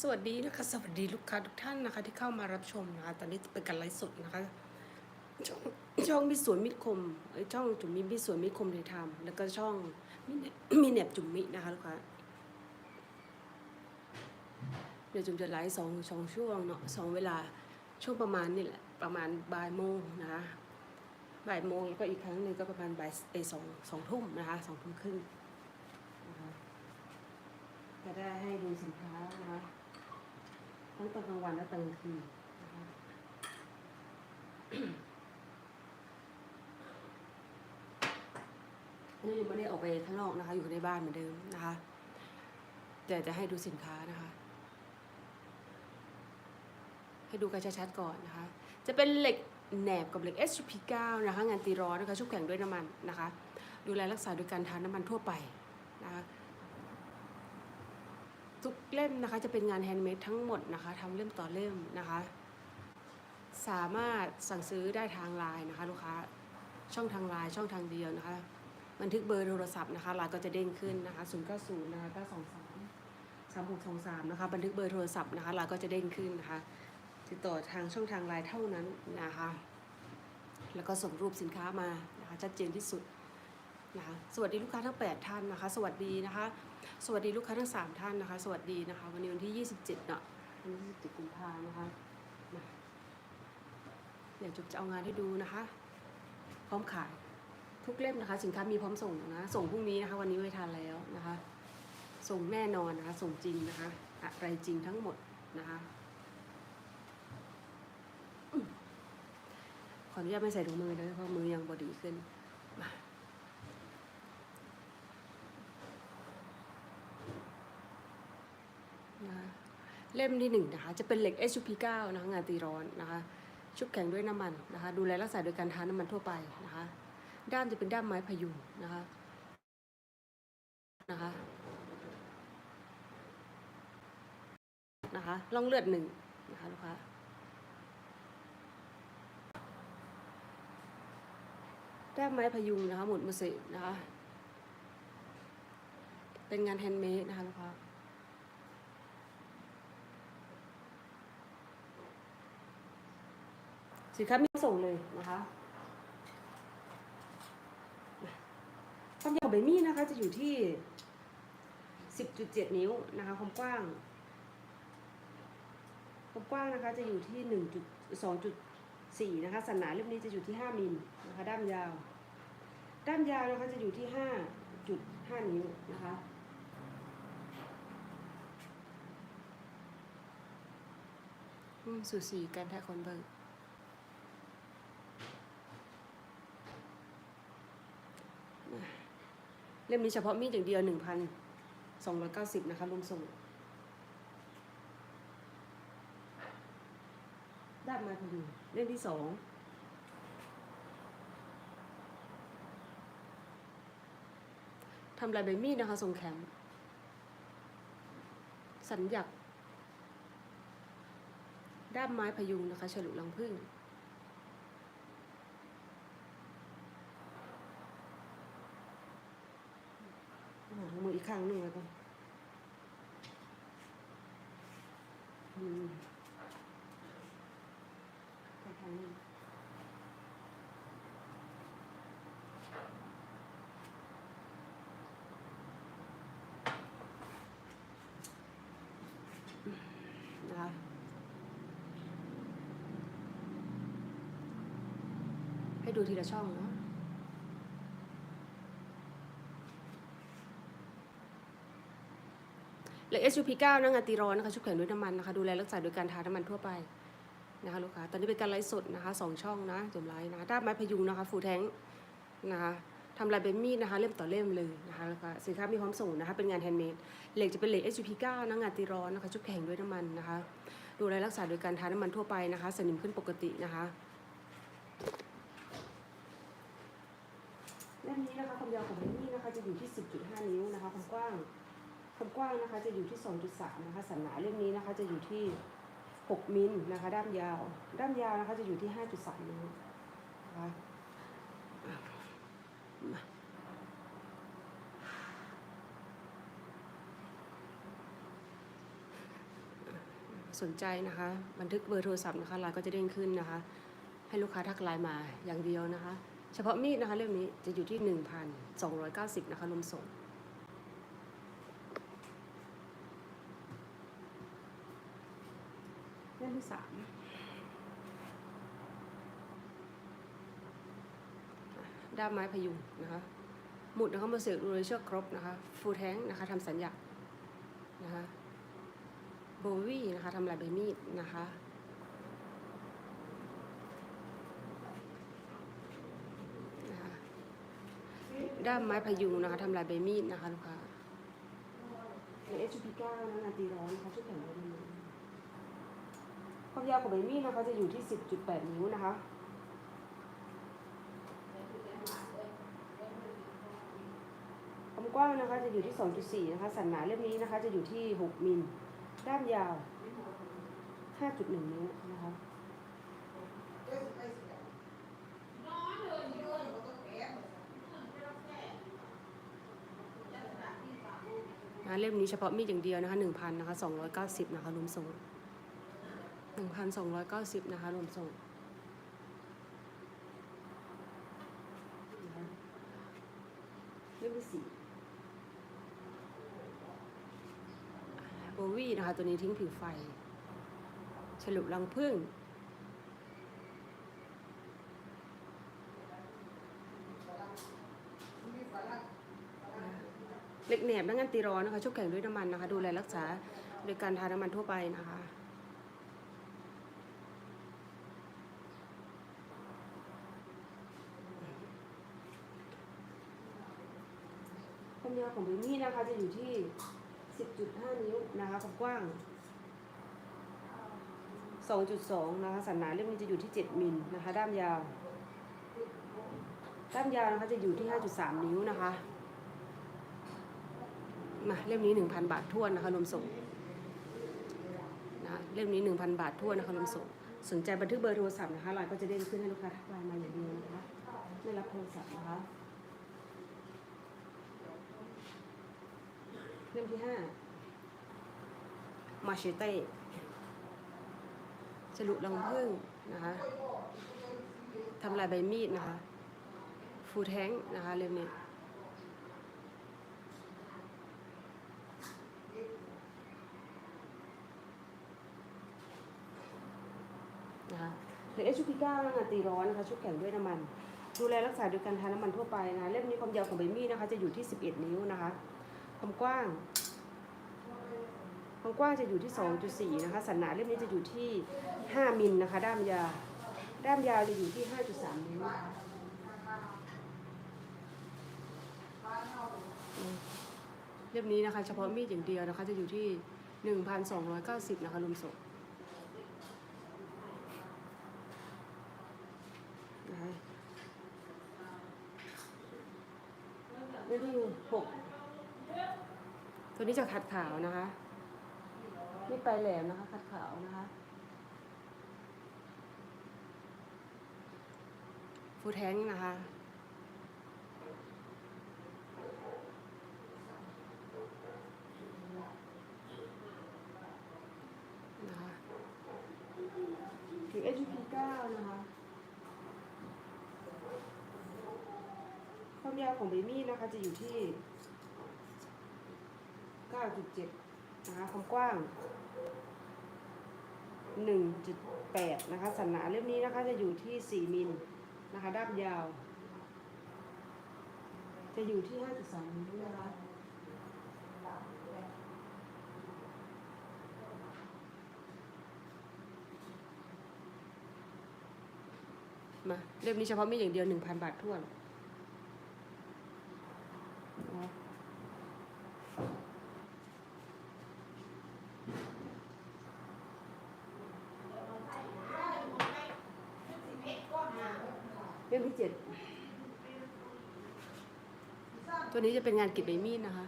สวัสดีนะคะ สวัสดีลูกค้าทุกท่านนะคะ ที่เข้ามารับชมนะคะตอนนี้เป็นการไลฟ์สดนะคะ ช่องช่องมิตรสวนมิตรคมช่องจุ๋มมิมิตรสวนมิตรคมในธรรมแล้วก็ช่องมิเน็บจุ๋มมินะคะลูกค้าเดี๋ยวจุ๋มจะไลฟ์สองสองช่วงเนาะสองเวลาช่วงประมาณนี่แหละประมาณบ่ายโมงนะคะบ่ายโมงแล้วก็อีกครั้งหนึ่งก็ประมาณบ่ายเอสองสองทุ่มนะคะสองทุ่มครึ่งจะได้ให้ดูสินค้านะคะ ทั้งตอนกลางวันและตอนกลางคืนนะคะนี่ยังไม่ได้ออกไปข้างนอกนะคะ อยู่ในบ้านเหมือนเดิมนะคะแต่จะให้ดูสินค้านะคะ ให้ดูกันชัดๆก่อนนะคะ จะเป็นเหล็กแหนบกับเหล็ก SP9 นะคะ งานตีร้อนนะคะชุบแข็งด้วยน้ำมันนะคะ ดูแลรักษาโดยการทานน้ำมันทั่วไปนะคะ ทุกเล่มนะคะจะเป็นงานแฮนด์เมดทั้งหมดนะคะทำเล่มต่อเล่มนะคะ สามารถสั่งซื้อได้ทางไลน์นะคะลูกค้าช่องทางไลน์ช่องทางเดียวนะคะ บันทึกเบอร์โทรศัพท์นะคะไลน์ก็จะเด้งขึ้นนะคะ0 9 0นะคะ923 3623นะคะบันทึกเบอร์โทรศัพท์นะคะไลน์ก็จะเด้งขึ้นนะคะติดต่อทางช่องทางไลน์เท่านั้นนะคะ แล้วก็ส่งรูปสินค้ามานะคะชัดเจนที่สุด นะคะสวัสดีลูกค้าทั้ง 8 ท่านนะคะ สวัสดีนะคะ สวัสดีลูกค้าทั้ง 3 ท่านนะคะ สวัสดีนะคะ วันนี้วันที่ 27เนาะวันที่27กุมภานะคะเดี๋ยวจุบจะเอางานให้ดูนะคะ พร้อมขายทุกเล่มนะคะ สินค้ามีพร้อมส่งนะส่งพรุ่งนี้นะคะ วันนี้ไม่ทันแล้วนะคะ ส่งแน่นอนนะคะ ส่งจริงนะคะอะไรจริงทั้งหมดนะคะขออนุญาตไม่ใส่ถุงมือเลยเพราะมือยังบอดีขึ้นมา นะคะเล่มที่หนึ่งนะคะจะเป็นเหล็ก SUP9 นะคะงานตีร้อนนะคะชุบแข็งด้วยน้ำมันนะคะดูแลรักษาโดยการทาน้ำมันทั่วไปนะคะด้ามจะเป็นด้ามไม้พยุงนะคะนะคะนะคะล่องเลือดหนึ่งนะคะลูกค้าด้ามไม้พยุงนะคะหมุดมือสินะคะเป็นงานแฮนด์เมดนะคะลูกค้า สินค้ามีส่งเลยนะคะความยาวใบมีดนะคะ จะอยู่ที่ 10.7 นิ้วนะคะ ความกว้าง ความกว้างนะคะจะอยู่ที่ 1.2.4 นะคะ สันหนาเล่มนี้จะอยู่ที่ 5 มิลนะคะ ด้ามยาว ด้ามยาวนะคะจะอยู่ที่ 5.5 นิ้วนะคะสูสีกันถ้าคนเบิ่ง เล่มนี้เฉพาะมีดอย่างเดียวหนึ่งพันสองร้อยเก้าสิบนะคะรวมส่งด้านมาพอดีเล่มที่สองทำลายใบมีดนะคะทรงแคมสัญญักด้ามไม้พยุงนะคะ ฉลุลังพึ่ง หามืออีก ข้างหนึ่งแล้วกันอืมไปทางนี้นะคะให้ดูทีละช่องเนาะ เหล็ก SUP9 นะงานตีร้อนนะคะชุบแข็งด้วยน้ำมันนะคะดูแลรักษาโดยการทาน้ำมันทั่วไปนะคะลูกค้าตอนนี้เป็นการไลฟ์สดนะคะสองช่องนะจมไลฟ์นะคะด้ามไม้พยุงนะคะฟูแทงนะคะทำลายเป็นมีดนะคะเล่มต่อเล่มเลยนะคะแล้วก็สินค้ามีพร้อมส่งนะคะเป็นงานแฮนด์เมดเหล็กจะเป็นเหล็ก SUP9 นะงานตีร้อนนะคะชุบแข็งด้วยน้ำมันนะคะดูแลรักษาโดยการทาน้ำมันทั่วไปนะคะสนิมขึ้นปกตินะคะเล่มนี้นะคะความยาวของเล่มนี้นะคะจะอยู่ที่ 10.5 นิ้วนะคะความกว้าง ความกว้างนะคะจะอยู่ที่ 2.3 นะคะ สันหนาเล่มนี้นะคะจะอยู่ที่ 6 มิลนะคะ ด้ามยาว ด้ามยาวนะคะจะอยู่ที่ 5.3 นิ้วนะคะสนใจนะคะ บันทึกเบอร์โทรศัพท์นะคะไลน์ก็จะเด้งขึ้นนะคะ ให้ลูกค้าทักไลน์มาอย่างเดียวนะคะ เฉพาะมีดนะคะเล่มนี้จะอยู่ที่ 1,290 นะคะรวมส่ง เล่ม ที่สามด้ามไม้พยุงนะคะหมุดนะคะมาเสือกรูเลยเชือกครบนะคะฟูแท้งนะคะทำสัญญานะคะโบวี่นะคะทำลายใบมีดนะคะด้ามไม้พยุงนะคะทำลายใบมีดนะคะลูกค้าใน HP 9 นะงานตีร้อนนะคะชุดแขงใบมีดความ ยาวของใบมีดนะคะจะอยู่ที่ 10.8 นิ้วนะคะ ความกว้างนะคะจะอยู่ที่ 2.4 นะคะ สันหนาเล่มนี้นะคะจะอยู่ที่ 6 มิล ด้ามยาว 5.1 นิ้วนะคะนะเล่มนี้เฉพาะมีดอย่างเดียวนะคะ1,000นะคะ290นะคะรวมส่ง 1,290 นะคะ รวมส่งนะคะเล่มสี่โบวี่นะคะ ตัวนี้ทิ้งผิวไฟ ฉลุรังผึ้งเหล็กแหนบและงานตีร้อนนะคะชุบแข็งด้วยน้ำมันนะคะ ดูแลรักษาโดยการทาน้ำมันทั่วไปนะคะ ควาของใบมีดนะคะ จะอยู่ที่ 10.5 นิ้วนะคะความกว้าง 2.2 นะคะ สันหนาเล่มนี้จะอยู่ที่ 7 มิลนะคะ ด้ามยาว ด้ามยาวนะคะจะอยู่ที่ 5.3 นิ้วนะคะมาเล่มนี้ 1,000 บาททั่วนะคะรวมส่งนะเล่มนี้ 1,000 บาททั่วนนะคะรวมส่งสนใจบันทึกเบอร์โทรศัพท์นะคะไลน์ก็จะเด้งขึ้นให้ลูกค้าทักไลน์มาอย่างเดียวนะคะไม่รับโทรศัพท์นะคะ เล่มที่ห้ามาเชเต้ฉลุรังผึ้งนะคะทำลายใบมีดนะคะ ฟูแท้งนะคะเล่มนี้นะคะหรือ HP 9นะคะตีร้อนนะคะชุบแข็งด้วยน้ำมัน ดูแลรักษาโดยการทาน้ำมันทั่วไปนะคะเล่มนี้ความยาวของใบมีดนะคะ จะอยู่ที่ 11 นิ้วนะคะ ความกว้าง ความกว้างจะอยู่ที่ 2.4 นะคะ สันหนาเล่มนี้จะอยู่ที่ 5 มิลนะคะ ด้ามยาว ด้ามยาวจะอยู่ที่ 5.3นิ้วนะคะอืมเล่มนี้นะคะ เฉพาะมีดอย่างเดียวนะคะ จะอยู่ที่ 1,290 นะคะรวมส่งนะคะเล่มที่หก ตัวนี้จะขัดขาวนะคะไม่ปลายแหลมนะคะ ขัดขาวนะคะ ฟูแท้งนะคะนะคะถึง HP 9นะคะ ความยาวของเบมี่นะคะจะอยู่ที่ 9.7 นะคะความกว้าง 1.8 นะคะ สันหนาเล่มนี้นะคะจะอยู่ที่ 4 มิลนะคะด้ามยาว จะอยู่ที่5.2มิลนะคะมาเล่มนี้เฉพาะมีอย่างเดียว 1,000 บาททั่วคะ เล่มที่เจ็ดตัวนี้จะเป็นงานกรีดใบมีดนะคะ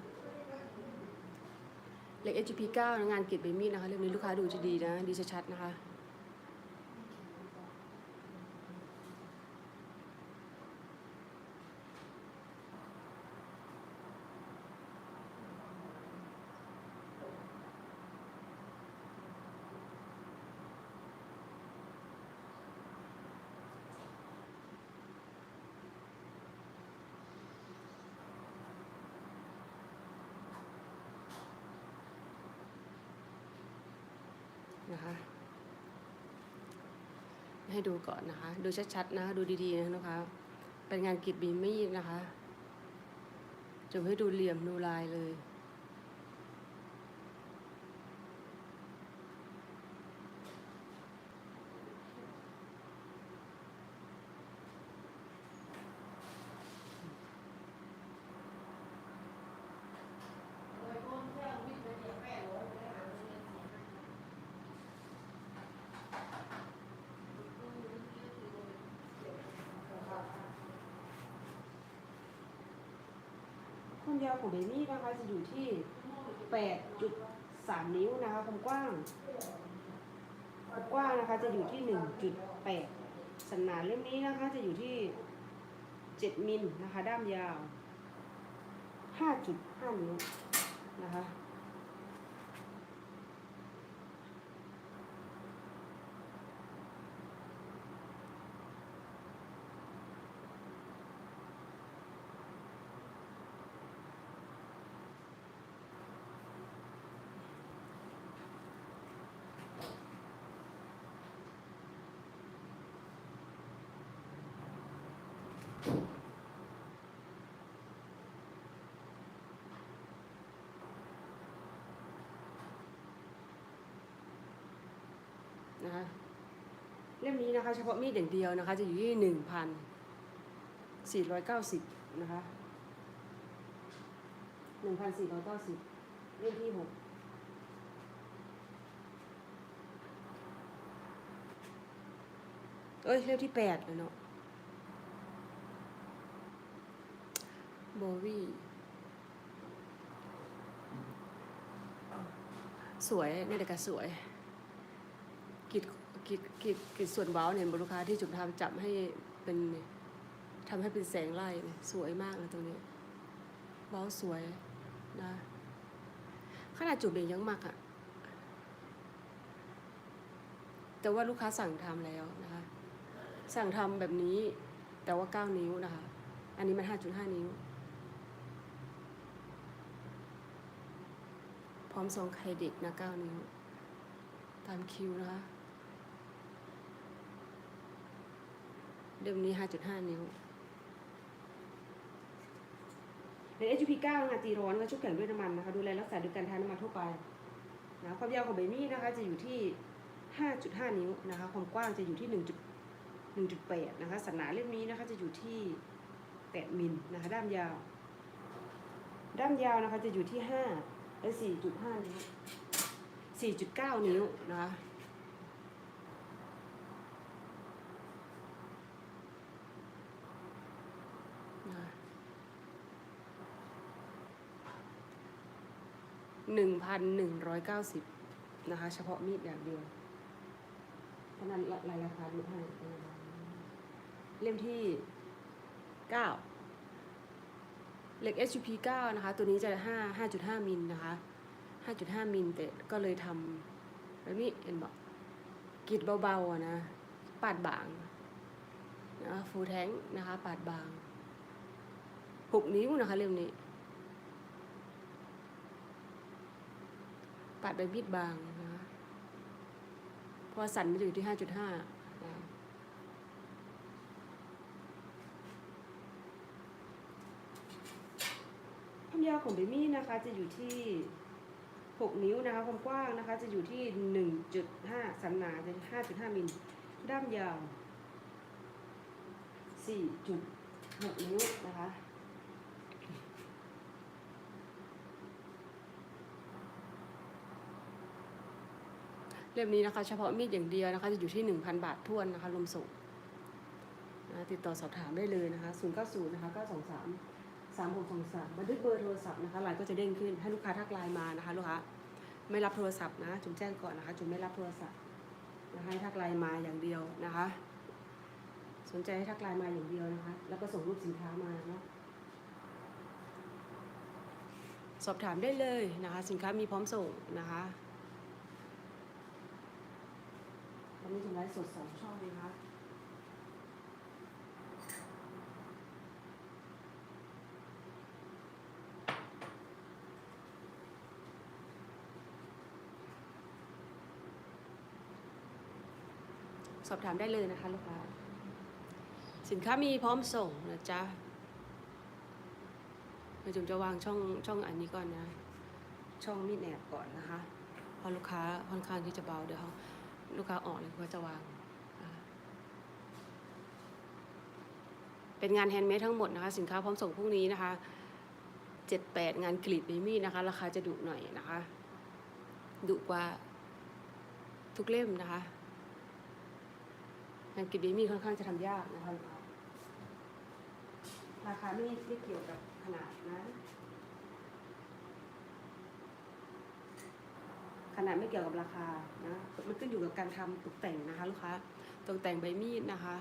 เล็ก HP 9งานกรีดใบมีดนะคะเล่มนี้ลูกค้าดูจะดีนะ ดีชัดๆนะคะ น นะคะ ให้ดูก่อนนะคะ ดูชัดๆนะ ดูดีๆนะนะคะ เป็นงานกรีดบีมีดนะคะจุ่มให้ดูเหลี่ยมดูลายเลย ของเบบี้นะคะจะอยู่ที่ 8.3 นิ้วนะคะความกว้างความกว้างนะคะจะอยู่ที่ 1.8 สันหนาเล่มนี้นะคะจะอยู่ที่ 7 มิลนะคะ ด้ามยาว 5.5 นิ้วนะคะ นะคะ เล่มนี้นะคะเฉพาะมีดอย่างเดียวนะคะ จะอยู่ที่หนึ่งพันสี่ร้อยเก้าสิบนะคะหนึ่งพันสี่ร้อยเก้าสิบเล่มที่หกเอ้ยเล่มที่แปดเลยเนาะโบวี่สวยนี่ยเด็กก็สวย กิดกิดกิดส่วนเว้าเนี่ยบลูกค้าที่จุดทำจับให้เป็นทำให้เป็นแสงไล่เนี่ยสวยมากเลยตรงนี้เว้าสวยนะขนาดจุดเองยังมักอะแต่ว่าลูกค้าสั่งทำแล้วนะคะ สั่งทำแบบนี้แต่ว่า 9 นิ้วนะคะ อันนี้มัน 5.5 นิ้ว พร้อมทรงไข่เด็กนะ 9 นิ้ว ตามคิวนะคะ เดิมนี้5.5นิ้วใน H.P.9 งานตีร้อนก็ชุบแข็งด้วยน้ำมันนะคะ ดูแลรักษาโดยการทาน้ำมันทั่วไปนะความยาวของเบมี่นะคะจะอยู่ที่ 5.5 นิ้วนะคะ ความกว้างจะอยู่ที่ 1 1.8 นะคะสันหนาเล่มนี้นะคะจะอยู่ที่ 8 มิลนะคะ ด้ามยาว ด้ามยาวนะคะจะอยู่ที่ 5 และ 4.5 นิ้ว 4.9 นิ้วนะคะ หนึ่งพันหนึ่งร้อยเก้าสิบนะคะ เฉพาะมีดอย่างเดียวเพราะนั้นรายราคาดูให้เล่มที่เก้าเหล็ก HUP 9 นะคะ ตัวนี้จะ 5 5.5 มิลนะคะ 5.5 มิลแต่ก็เลยทำแบบนี้เห็นบอกกรีดเบาๆอะนะ ปาดบางนะฟูแท้งนะคะ ปาดบาง 6 นิ้วนะคะเล่มนี้ ปาดใบมีดบางนะเพราะสันมันอยู่ที่5.5นะความยาวของเบมี่นะคะจะอยู่ที่6นิ้วนะคะความกว้างนะคะจะอยู่ที่1.5สันหนาจะ5.5มิลด้ามยาว4.6นิ้วนะคะ เล่มนี้นะคะ เฉพาะมีดอย่างเดียวนะคะ จะอยู่ที่ 1,000 บาททวนนะคะรวมส่งนะติดต่อสอบถามได้เลยนะคะ090นะคะ923 3623บันทึกเบอร์โทรศัพท์นะคะไลน์ก็จะเด้งขึ้นให้ลูกค้าทักไลน์มานะคะลูกค้าไม่รับโทรศัพท์นะจุ๋มแจ้งก่อนนะคะจุ๋มไม่รับโทรศัพท์นะคะให้ทักไลน์มาอย่างเดียวนะคะ สนใจให้ทักไลน์มาอย่างเดียวนะคะ แล้วก็ส่งรูปสินค้ามาเนาะสอบถามได้เลยนะคะ สินค้ามีพร้อมส่งนะคะต อนนี้จุ๋มไลฟ์สดสองช่องนะคะสอบถามได้เลยนะคะลูกค้าสินค้ามีพร้อมส่งนะจ๊ะเดี๋ยวจุ๋มจะวางช่องช่องอันนี้ก่อนนะ ช่องมีดแหนบก่อนนะคะเพราะลูกค้าค่อนข้างที่จะเบาเดี๋ยวเขา ลูกค้าออกเลยก็จะวาง เป็นงานแฮนด์เมดทั้งหมดนะคะ สินค้าพร้อมส่งพรุ่งนี้นะคะเจ็ดแปดงานกรีดบีมีดนะคะ ราคาจะดุหน่อยนะคะดุกว่าทุกเล่มนะคะงานกรีดบีมีดค่อนข้างจะทำยากนะคะราคาไม่ไม่เกี่ยวกับขนาดนะ ขนาดไม่เกี่ยวกับราคานะมันขึ้นอยู่กับการทำตกแต่งนะคะ ลูกค้าตกแต่งใบมีดนะคะ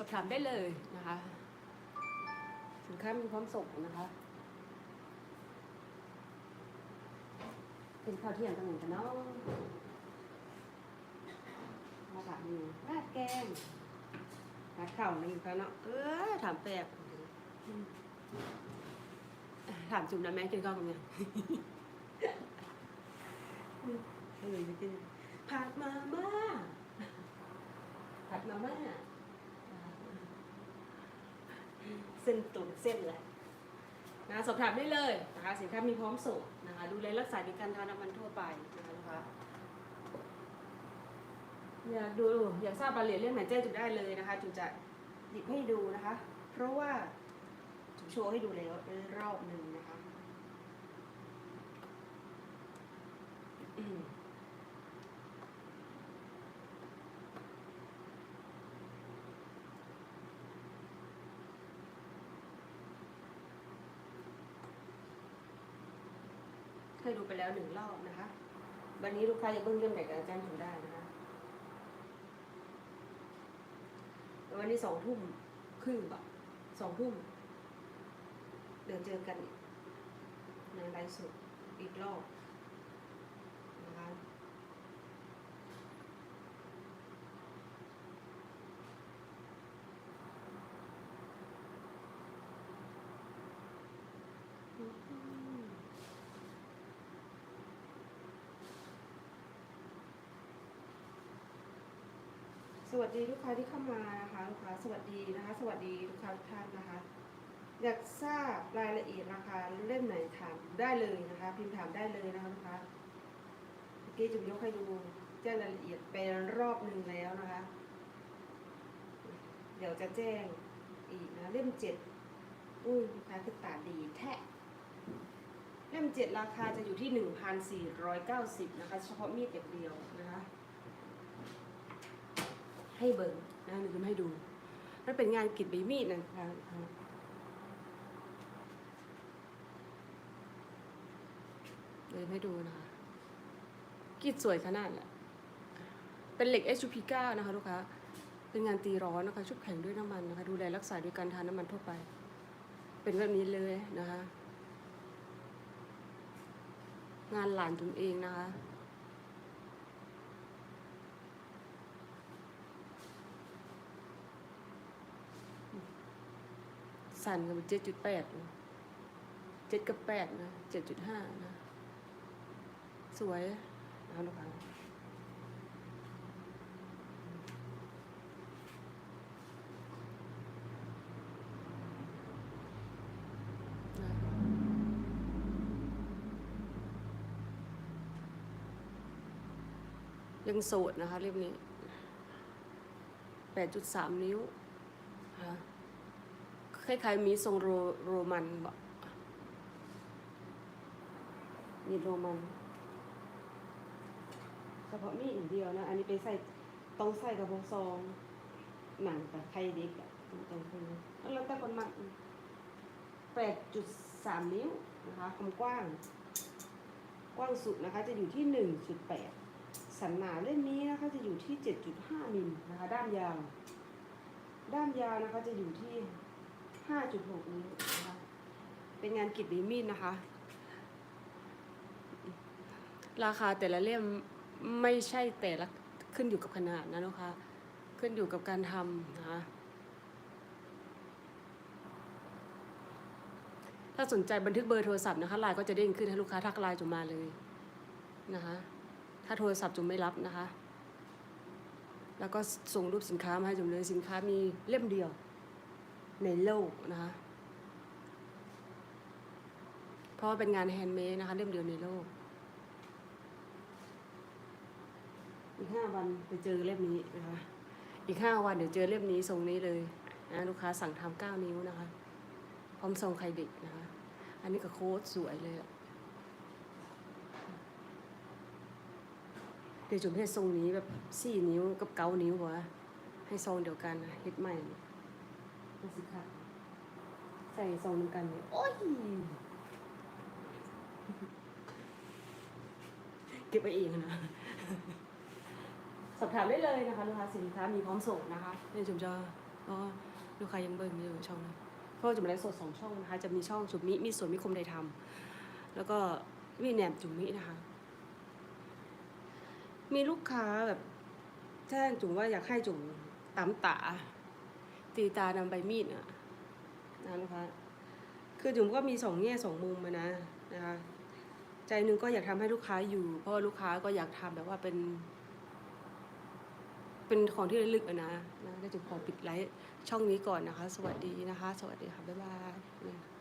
สอบถามได้เลยนะคะ สินค้ามีพร้อมส่งนะคะ เป็นข้าวเที่ยงกันหนึ่งกันเนาะมาถามอยู่ราดแกงราดข้าวอะไรอยู่กันเนาะเออถามแปลกถามจุ่มนะแม่กินข้าวกับเนี่ยเออไปกินผัดมาม่าผัดมาม่า เส้นตุ๋นเส้นแหละนะสอบถามได้เลยนะคะสินค้ามีพร้อมส่งนะคะดูแลรักษาในการทาน้ำมันทั่วไปนะคะลูกค้าอยากดูอยากทราบรายละเอียดเรื่องไหนแจ้งจุดได้เลยนะคะจุดจะหยิบให้ดูนะคะ เพราะว่าจุดโชว์ให้ดูแล้วรอบหนึ่งนะคะอืม เค ยดูไปแล้วหนึ่งรอบนะคะ วันนี้ลูกค้าจะเบิ้งเรื่องไหนกับอาจ้งผมได้นะคะวันนี้สองทุ่มครึ่งแบบสองทุ่มเดี๋ยวเจอกันในไลฟ์สดอีกรอบนะคะ ส วัสดีลูกค้าที่เข้ามานะคะลูกค้าสวัสดีนะคะ สวัสดีลูกค้าทุกท่านนะคะ อยากทราบรายละเอียดราคาเล่มไหนถามได้เลยนะคะ พิมพ์ถามได้เลยนะคะลูกค้าเมื่อกี้จุ๋มยกให้ดูแจ้งรายละเอียดไปรอบหนึ่งแล้วนะคะ เดี๋ยวจะแจ้งอีกนะเล่มเจ็ดอุ้ยลูกค้าคือตาดีแท้เล่มเจ็ดราคาจะอยู่ที่หนึ่งพันสี่ร้อยเก้าสิบนะคะ เฉพาะมีดอย่างเดียวนะคะ ให้เบิ่งนะหรือให้ดู มันเป็นงานกรีดใบมีดนะคะเดี๋ยให้ดูนะคะกรีดสวยขนาดแหละเป็นเหล็ก SUP9 นะคะลูกค้าเป็นงานตีร้อนนะคะ ชุบแข็งด้วยน้ำมันนะคะ ดูแลรักษาด้วยการทานน้ำมันทั่วไป เป็นแบบนี้เลยนะคะ งานหลานตุนเองนะคะ สั่นกับเจ็ดจุดแปดเจ็ดกับแปดนะเจ็ดจุดห้านะ สวยนะลูกค้านะยังโสดนะคะเล่มนี้แปดจุดสามนิ้วนะ คล้ายๆมีทรงโรโรมันบะมีโรมันเฉพาะมีอย่างเดียวนะ อันนี้ไปใส่ต้องใส่กับพวกซอง หนังกับไข่เด็กอะตรงนี้แล้วแต่คนมักแปดจุดสามนิ้วนะคะความกว้าง กว้างสุดนะคะ จะอยู่ที่หนึ่งจุดแปดสันหนาเล่มนี้นะคะจะอยู่ที่เจ็ดจุดห้ามิลนะคะ ด้ามยาว ด้ามยาวนะคะจะอยู่ที่ 5.6 นิ้วนะคะเป็นงานกรีดบีมีดนะคะ ราคาแต่ละเล่มไม่ใช่แต่ละขึ้นอยู่กับขนาดนะลูกค้าขึ้นอยู่กับการทำนะคะถ้าสนใจบันทึกเบอร์โทรศัพท์นะคะไลน์ก็จะเด้งขึ้นให้ลูกค้าทักไลน์จุมมาเลยนะคะ ถ้าโทรศัพท์จุมไม่รับนะคะ แล้วก็ส่งรูปสินค้ามาให้จุมเลยสินค้ามีเล่มเดียว ในโลกนะคะเพราะว่าเป็นงานแฮนด์เมดนะคะเล่มเดียวในโลก อีกห้าวันไปเจอเล่มนี้นะคะ อีกห้าวันเดี๋ยวเจอเล่มนี้ทรงนี้เลยนะลูกค้าสั่งทำเก้านิ้วนะคะ พร้อมทรงไข่เด็กนะคะ อันนี้ก็โค้ดสวยเลยอะเดี๋ยวจุ่มให้ทรงนี้แบบสี่นิ้วกับเก้านิ้ววะให้ทรงเดียวกันนะเฮ็ดใหม่ นี่สิค่ะใส่ทรงเดียวกันเลยโอ้ย เก็บไว้เองนะ สอบถามได้เลยนะคะลูกค้าสินค้ามีพร้อมส่งนะคะเนี่ยจุ๋มจะก็ลูกค้ายังเบิ่งอยู่ช่องนั้นเพราะว่าจุ๋มไลฟ์สดสองช่องนะคะ จะมีช่องจุ๋มมิมีส่วนมิคมใดทำแล้วก็มีแหนมจุ๋มมินะคะ มีลูกค้าแบบแจ้งจุ๋มว่าอยากให้จุ๋มตำตา ตีตานำใบมีดนะนะลูกค้าคือจุ๋มก็มีสองแง่สองมุมมานะนะคะใจหนึงก็อยากทำให้ลูกค้าอยู่ เพราะว่าลูกค้าก็อยากทำแบบว่าเป็น เป็นของที่ระลึกนะนะก็จะขอปิดไลฟ์ช่องนี้ก่อนนะคะ สวัสดีนะคะ สวัสดีค่ะบ๊ายบาย